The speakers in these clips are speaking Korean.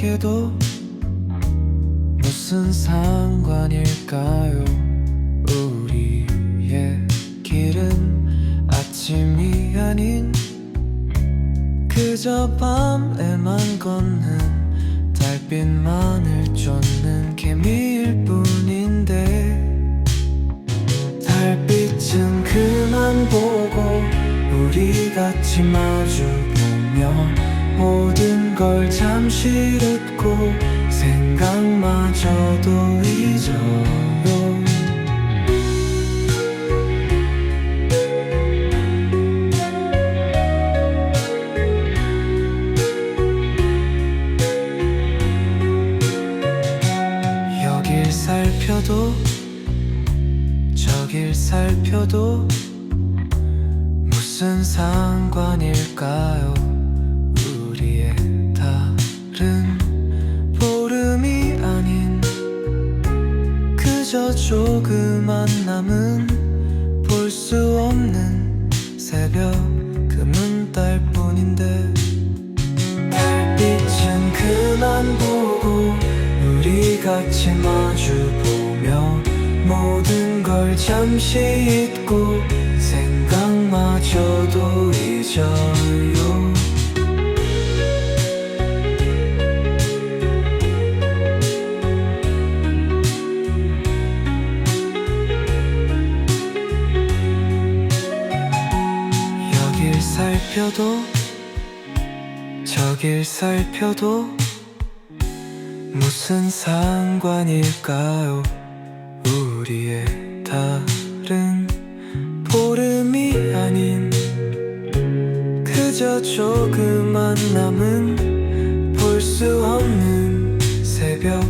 머릿속에도 무슨 상관일까요? 우리의 길은 아침이 아닌 그저 밤에만 걷는 달빛만을 쫓는 개미일 뿐인데 달빛은 그만 보고 우리 같이 마주 보며 모든 걸 잠시 잊고 생각마저도 잊어요. 여길 살펴도 저길 살펴도 무슨 상관일까요 그저 조그만 남은 볼 수 없는 새벽 금은 딸뿐인데 달빛은 그만 보고 우리 같이 마주 보며 모든 걸 잠시 잊고 생각마저도 잊어요 살펴도 저길 살펴도 무슨 상관일까요? 우리의 달은 보름이 아닌 그저 조그만 남은 볼 수 없는 새벽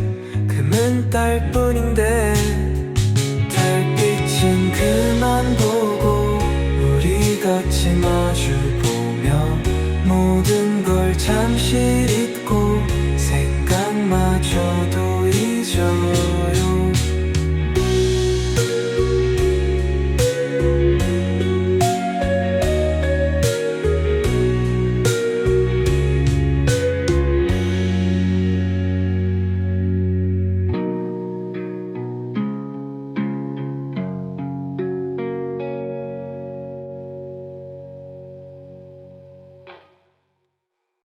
금은 딸뿐인데 마주보며 모든 걸 잠시